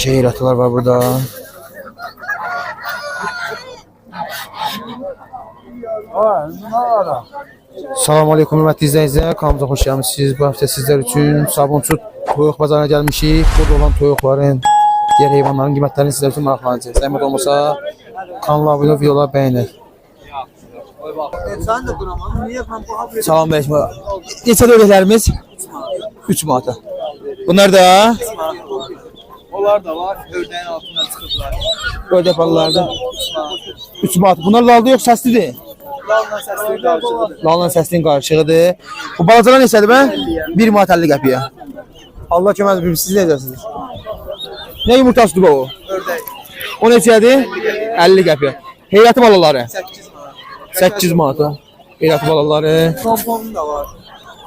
Şehir atılar var burada. Salam aleykum hörmətli izləyicilər. Kanalımıza xoş gəlmisiniz. Bu həftə sizlər üçün Sabunçu toyuq bazarına gəlmişik. Burada olan toyuqların, digər heyvanların qiymətlərini sizlər üçün maraqlanacaq. Zəhmət olmasa kanala abunə olub, videoları haberi Salam əleykum. Neçə dövlətlərimiz? 3 manata. Bunlar da Onlar da var. Ördeğin altından çıkıplar. ördək balalardır. 3 manat. Bunlar lalda yox, səslidir. Dalla sesleri karşılığı. Lalla səslinin qarışığıdır. Bu balacalar neçədir bə? 1 manat 50 qəpiyə. Allah kömək olsun, siz necəsiniz? Nə yumurtasıdır bu? Ördek. O neçədir? 50 qəpiyə. Heyrəti balaları 8 var. 8 manata. Heyrəti balaları. Pompon da var.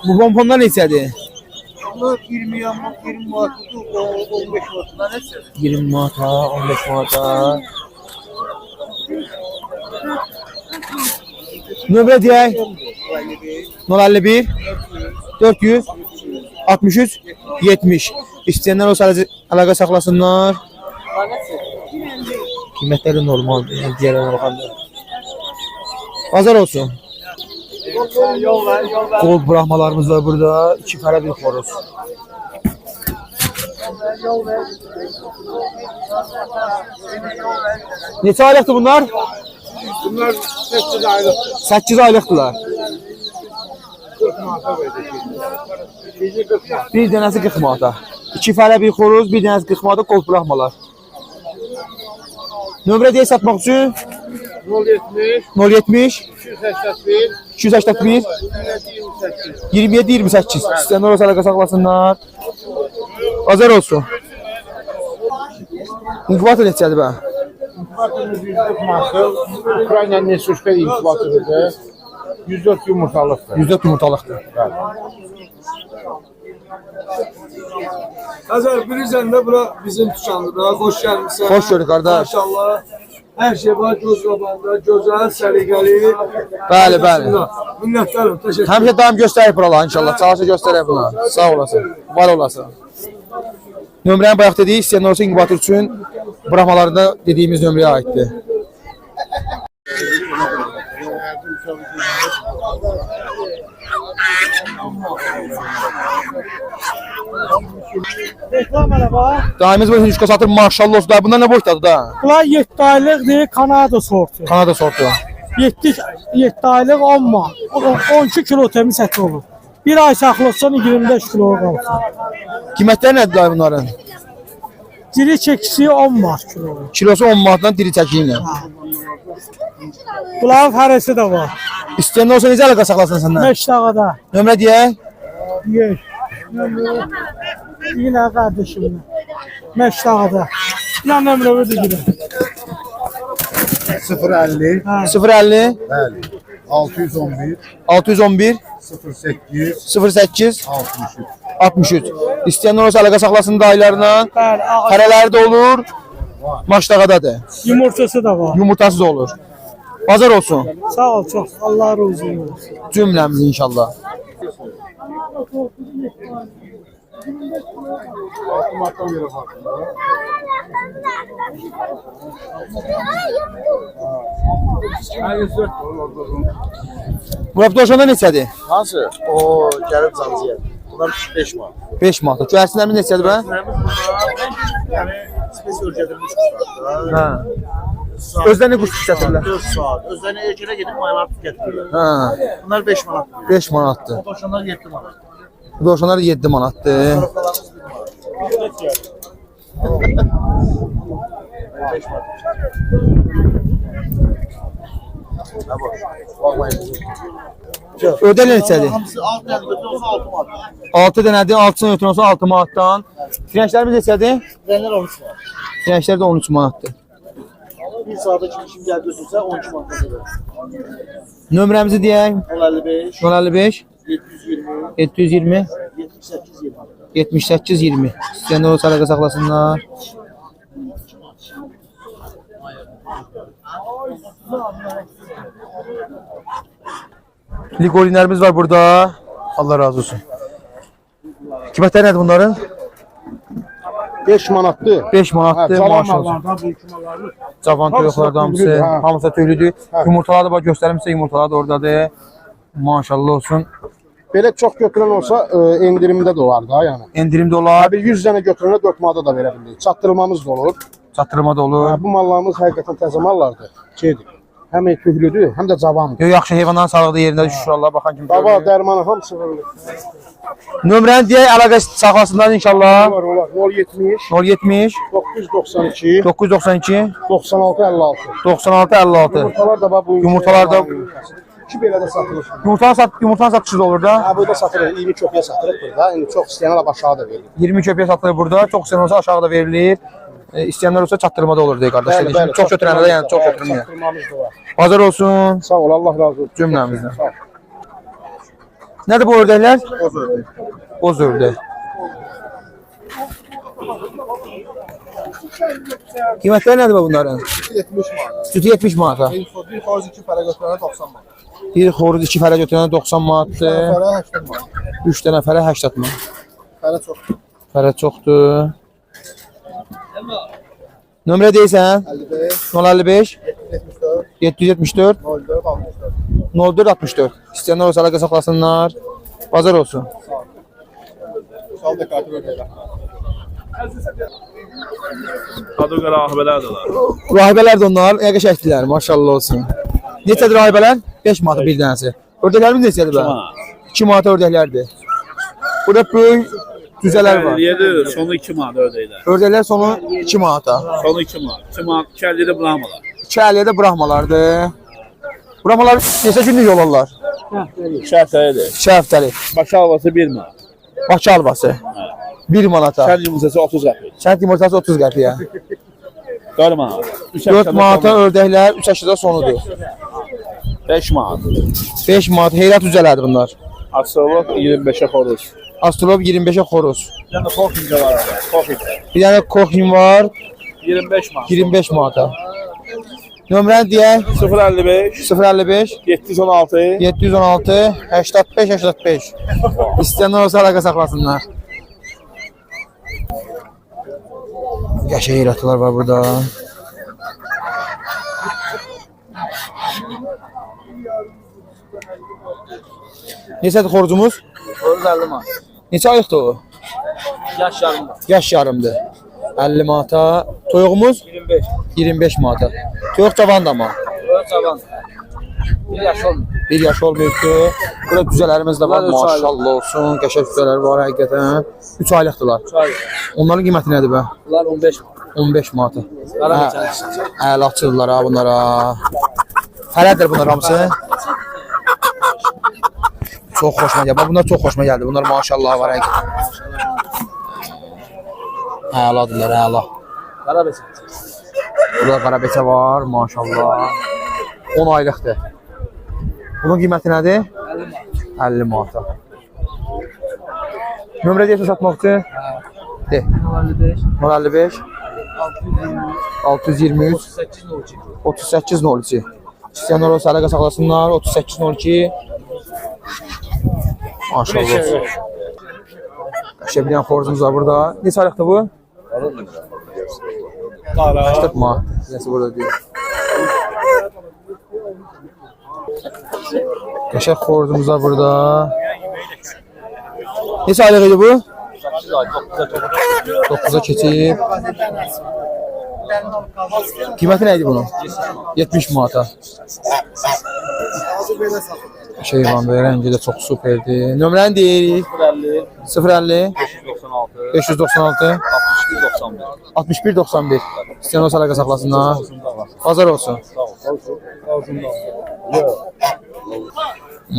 Bu pomponlar neçədir? Bunlar 20 yamuk, 20 watt, 15 watt'lar neyse. 20 manata, 15 manata. Nömrə deyək. 051 400 63 70. İstəyənlər olsa əlaqə saxlasınlar. Qiymətləri normaldır, yəni digərlərinə baxanda. Bazar olsun. Qol buraxmalarımız var burada. 2 fərə bir xoruz. Neçə aylıqdır bunlar? Bunlar 8 aylık. 8 aylıqdılar. 40 manata verecek. Bizi 40 manat. Bir dənəsi 40 manata. 2 fərə bir xoruz, bir dənəsi 40 manata qol buraxmalar. Nömrə deyə satmaq üçün 070, 070 281, 281 27, 28. 27 28. İstəyənlər olsa əlaqə saxlasınlar. Bazar olsun. İnkubator neçədir bə? Bakımız 140 manatı, Ukrayna Nesushka inkubatördür. 104 yumurtalıqdır. 104 yumurtalıqdır. Hazır bilirsen de bura bizim tutandı da hoş gelmişsin. Hoş gördük kardeş. Maşallah. Her şey var göz qabağında, gözəl, səliqəli. Bəli, bəli. Minnətdarım, təşəkkür Həmişə daim göstərib buralar inşallah. Çalışa göstərib buna. Sağ olasın. Var olasın. Nömrəni bayaq dedik, istəyən olsa inkubator üçün buraxmalarında dediyimiz nömrəyə aiddir. Merhaba. Daimiz bu hücka satır maşallah olsun. Bunlar ne boydadır da? Bunlar 7 aylıqdır, Kanada sortu. Kanada sortu. 7 7 aylıq 10 man. 12 kilo təmiz əti olur. Bir ay saxlasan 25 kilo qalsın. Qiymətləri nədir dayı bunların? Diri çəkisi 10 manat kilo. Kilosu 10 manatdan diri çəki ilə. Bunların fərəsi də var. İstəyən olsa necə əlaqə saxlasın səndən? Məşdağada. Nömrə deyək. Yer. Yine kardeşimle. Məşdağada. Nə nömrəmi deyirəm. 050, 050 bəli. 611, 611 08, 08 63. 63. İstəyənlər olsa əlaqə saxlasın dayılarla. Bəli, ağa- Fərələri də olur. Maşdağadadır. yumurtası da var. Yumurtası da olur. Bazar olsun. Sağ ol çox. Allah razı olsun. Cümləmiz inşallah. Murad Doşanda neçədir? Hansı? O gəlib Zanzibar. Bunlar 5 manat. 5 manat. Gərsinlərimiz neçədir bə? Yəni spes ölçədilmiş quşlardır. Hə. Özlərini quş gətirirlər. 4 saat. Özlərini erkələ gedib maylar gətirirlər. Hə. Bunlar 5 manat. 5 manatdır. Toşanlar 7 manat. Doşanlar 7 manatdır. Ödəl neçədir? Hamısı 6 dənə götürürsə 6 manat. 6 dənədir, 6-sını ötürürsə 6 manatdan. Dirənclərimiz neçədir? Rənlər 13 manat. Dirənclər də 13 manatdır. Bir saata kimi kim gəl götürsə 12 manat. Nömrəmizi deyək. 055, 055 720, 720 78 20. 78 20. İstəyənlər olsa əlaqə saxlasınlar. Ligolinlərimiz var burada. Allah razı olsun. Qiymətləri nədir bunların? 5 manatdır. 5 Hə, manatdır cavan maşallah. Cavan Hamısı toyuqlardan da hamısı. Hə. Yumurtalar da bax göstərim sizə yumurtalar da oradadır. Maşallah olsun. Belə çox götürən olsa e, endirimdə də olar da, yəni. Endirimdə olar, Bir 100 dənə götürənə 4 manata da verə bilirik. Çatdırmamız da olur. çatdırma da olur. Hə, bu mallarımız həqiqətən təzə mallardır. Şeydir. Həm tüklüdür, həm də cavandır. Yo, yaxşı heyvanların sağlığı da yerində düşür Allah baxan kimi. Görünür. dərmanı hamısı verilir. Nömrəni deyək, əlaqə saxlasınlar inşallah. Var, olar. 070 070 992 992 96 56. 96 56. Yumurtalar da bu. Yumurtalar da- İki belə də satılır. Yumurtanın sat yumurtanın satışı da olur da. Ha burada satılır. 20 köpəyə satılır burada. İndi çox istəyənlər aşağı da verilir. 20 köpəyə satılır burada. Çox istəyən olsa aşağıda verilir. E, istəyənlər olsa çatdırmada olur deyə qardaş. Bəli, bəli. Çox götürənlər də yəni çox götürmür. Bazar olsun Sağ ol, Allah razı olsun. cümləmizdən. Nədir bu ördəklər? Oz ördək. Oz ördək. Qiymətləri nədir bu bunların? 70 manat. Sütü 70 manata. Bir xarici iki para götürənə 90 manat. Bir xoruz 2 fərə götürənə 90 manatdır. Para 80 manat. 3 dənə fərə 80 manat. Para çox. Fərə çoxdur. Nömrə deyirsən? 55, 055 74, 774 04, 64. 0464. İstəyənlər olsa əlaqə saxlasınlar. Bazar olsun. Sağ ol, kartı ödəyirəm. Adı qara ahbələr də var. Rahibələr də onlar əqə şəkdilər. Maşallah olsun. Neçədir rahibələr? 5 manata bir dənəsi. Ördəklərimiz neçədir bə? 2 manata ördəklərdir. Burada böyük düzələr var. 57, sonu 2 manat ödəyirlər. Ördəklər sonu 2 manata. Sonu 2 manat. 2 manat 2 50-də bırakmalar. 2 50-də brahmalardır. Brahmalar neçə günlük yol alırlar? Şərtəlidir. 2 həftəlik. Başı alvası 1 manat. Bakı albası. 1 manata. Kənd yumurtası 30 qəpik. Kənd yumurtası 30 qəpiyə. 4 manat. 3 4 manata ördəklər 3 yaşında sonudur. 5 manat. 5 manat heyrət üzələrdir bunlar. Asılıq 25-ə xoruz. Astrolog 25-ə xoruz. Yəni kofinca var. Kofinca. Bir dənə koxin var 25 manat. 25 manata. Nömrəni deyək 055 055 716 716 85 85. İstəyənlər olsa əlaqə saxlasınlar. Qəşəng heyrətlər var burada. Neçədir xorcumuz? Oruz 50 manat. Neçə aylıqdır o? Yaş yarım var. Yaş yarımdır. 50 manata. Toyuğumuz 25. 25 manata. Toyuq cavan da ama. Oruz cavan. Bir yaş olmuyor. Bir yaş olmayıbdır. Burada düzələrimiz də var. Aylıq. Maşallah olsun. Qəşəng düzələr var həqiqətən. 3 aylıqdılar. Çay. Onların qiyməti nədir bə? Bunlar 15 manat. 15 manata. Hə. Əla açırlar ha bunlara. Fərədir bunlar hamısı. Çox xoşuma gəldi. Bax, Bunlar çox xoşuma gəldi. Bunlar maşallah var. Əladırlar, əla. Qara meçəli. Burada qarabeçə var, maşallah. 10 aylıqdır. Bunun qiyməti nədir? 50 manata. Nömrə deyirsən satmaq üçün? De. 55. 055 623 8 olacaq. 38 02. İstəyənlər olsa əlaqə saxlasınlar. 38 02. Maşallah. bir dənə xoruzumuz var burada. Neçə aylıqdır bu? 40 manat. Nəsə burada deyir. Qəşəng xoruzumuz var burada. Aylıq idi bu? 9-a keçib. Qiyməti nə idi bunun? 70 manata. Şeyvan və rəngi də çox superdir. Nömrəni deyirik. 050 596 61 91. İstəyən olsa əlaqə saxlasınlar. Bazar olsun.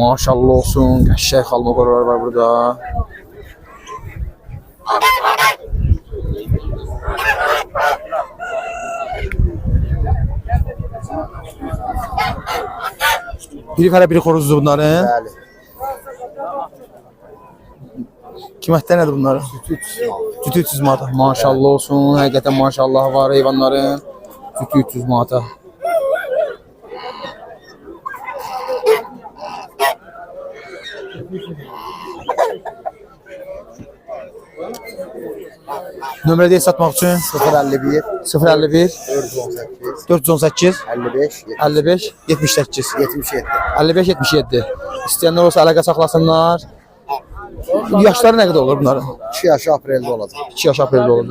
Maşallah olsun. Qəşəng xalmaqorlar var burada. Biri fərə biri xoruzdur bunların. Bəli. Qiymətləri nədir bunların? Sütü 300 manata. Maşallah olsun. Həqiqətən maşallah var heyvanların. Sütü 300 manata. Nömrə deyə satmaq üçün 051 051 418 418 55 55 78 77. 55 77. İstəyənlər olsa əlaqə saxlasınlar. Yaşları nə qədər olur bunların? 2 yaşı apreldə olacaq. 2 yaş apreldə olur.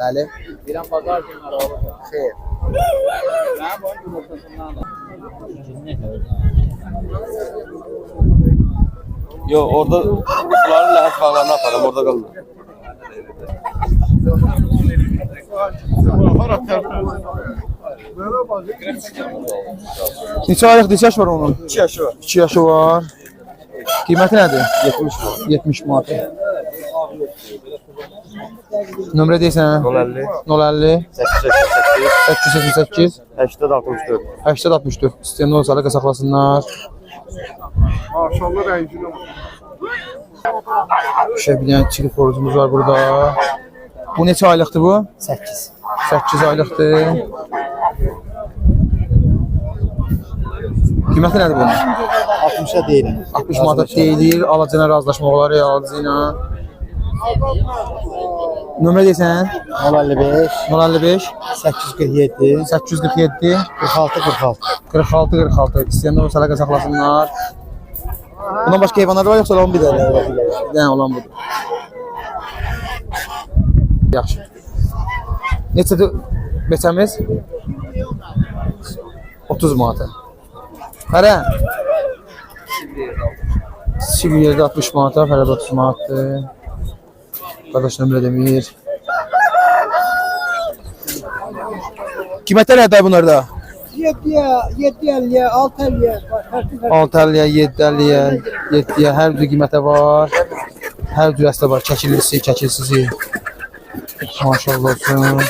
Bəli. Xeyr. Yo orada bunların ləhət bağlarını aparam orada qalın. Neçə aylıq neçə yaş var onun? 2 yaşı var. 2 yaşı var. Qiyməti nədir? 70 var. 70 manat. Nömrə deyirsən? 050 050 888 888 80 64. 8064. İstəyənlər olsa əlaqə saxlasınlar. Maşallah bir dənə çilik xorucumuz var burada. Bu neçə aylıqdır bu? 8. 8 aylıqdır. Qiyməti nədir bunun? 60-a deyiləm. 60 manat deyilir. Alıcına razılaşmaq olar ya alıcı ilə. Nömrə deyirsən? 055 055 847 847 46 46. 46 46. İstəyənlər olsa əlaqə saxlasınlar. Bundan başqa heyvanlar var yoxsa olan bir dənə? Bir dənə olan budur. Yaxşı. Neçədir beçəmiz? 30 manata. Hərə? Sivriyedə 60 manata, fərədə 30 manatdır. Qardaş nömrə demir. Qiymətlər nədir bunlarda? 7'ye, 7.50'ye, 6.50'ye farklı 6.50-yə, 7.50-yə, 7-yə hər cür qiymətə var. Hər cür əslə var. Kəkillisi, kəkilsizi. Maşallah olsun.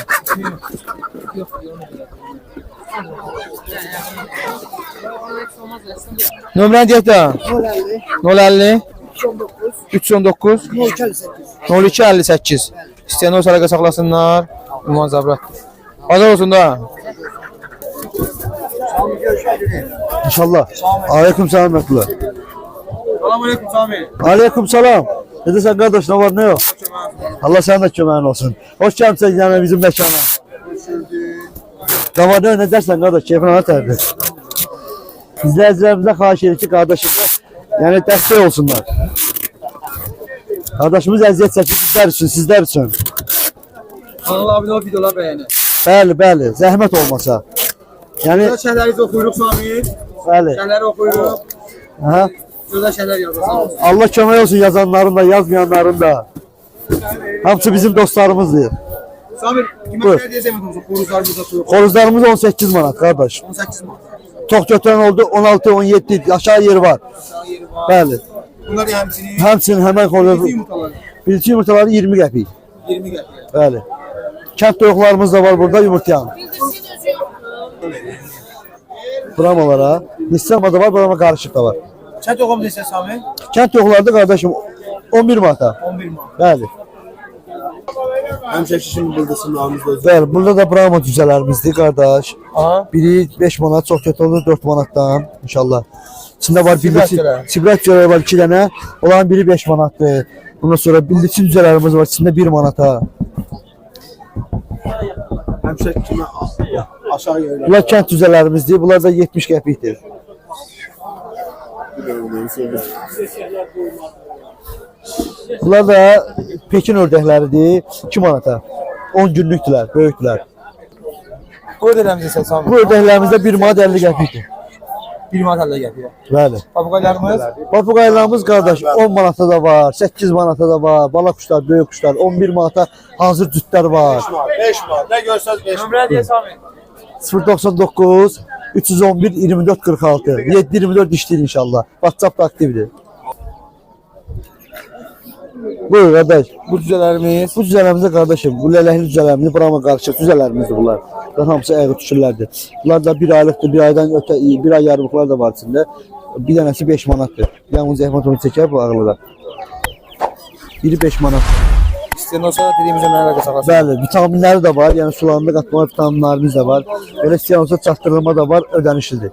Nömrəni deyək də. 050 319 0258. İstəyən olsa əlaqə saxlasınlar. Ünvan Zabrat. Hazır olsun da. İnşallah. Aleyküm selam Mehmetullah. Selamünaleyküm Sami. Aleyküm selam. Ne desen kardeş ne var ne yok? Allah sana da kömeğin olsun. Hoş geldin yani bizim mekana. Davada ne dersen kardeş keyfine atardı. İzleyicilerimize karşı iki kardeşimize yani destek olsunlar. Kardeşimiz eziyet çekti sizler için, sizler için. Kanala abunə ol, videolar bəyənin. Bəli, bəli, zəhmət olmasa. Yəni, Şəhərləri oxuyuruq Sami. bəli. Şəhərləri oxuyuruq. Hə? Gözəl şəhərlər yazırsan. Allah kömək olsun yazanların da, yazmayanların da. Hamısı bizim dostlarımızdır. Sami, Buyur. qiymətləri deyəcəm olsun. Xoruzlarımızda soyuq. Xoruzlarımız 18 manat qardaş. 18 manat. Tok götürən oldu 16, 17, aşağı yeri var. Yeri var. Bəli. Bunlar həmçinin Həmçinin həmən xoruz yumurtalar. bilçi yumurtaları 20 qəpik. 20 qəpiyə. Bəli. Kənd toyuqlarımız da var burada yumurtlayan. Bramalara, Nissan da var, brama qarışıq da var. Çət oxum desə Sami? Kənd toyuqları da qardaşım 11 manata. 11 manat. Bəli. Həmişə şimdi buradasın namizdə özü. Bəli, burada da brama cüzələrimizdir qardaş. Aha. Biri 5 manat, çox kötü olur 4 manatdan inşallah. İçində var bildiçin, görəyi. sibrat görəyi var 2 dənə. Onların biri 5 manatdır. Bundan sonra bildiçin cüzələrimiz var, içində 1 manata. Həmişə kimi aşağı yerlər. Bunlar kənd cüzələrimizdir. Bunlar da 70 qəpikdir. Bunlar da Pekin ördəkləridir. 2 manata. 10 günlükdülər, böyükdülər. Bu ödələmiz desə Sami. Bu ördəklərimizdə 1 manat 50 qəpikdir. 1 manat əldə qəpiyə. Bəli. Papuqaylarımız Papuqaylarımız qardaş 10 manata da var, 8 manata da var, bala quşlar, böyük quşlar, 11 manata hazır cütlər var. 5 manat. Nə görsəz 5 nömrə deyə Sami. 099 311 24 46 724 işləyir inşallah. WhatsApp da aktivdir. Buyur qardaş. Bu cüzələrimiz Bu cüzələrimizdə qardaşım, bu lələkli cüzələrimiz, burama qarışıq cüzələrimizdir bunlar. Bunlar hamısı əyrə düşürlərdir. Bunlar da bir aylıqdır, bir aydan ötə, bir ay yarımlıqlar da var içində. Bir dənəsi 5 manatdır. Yalnız zəhmət onu çəkər bu ağlıda. Biri 5 manat. İstəyən olsa dediyimiz nömrəyə əlaqə saxlasın. Bəli, vitaminləri də var. Yəni sularında qatmalı vitaminlərimiz də var. Belə istəyən olsa çatdırılma da var, ödənişlidir.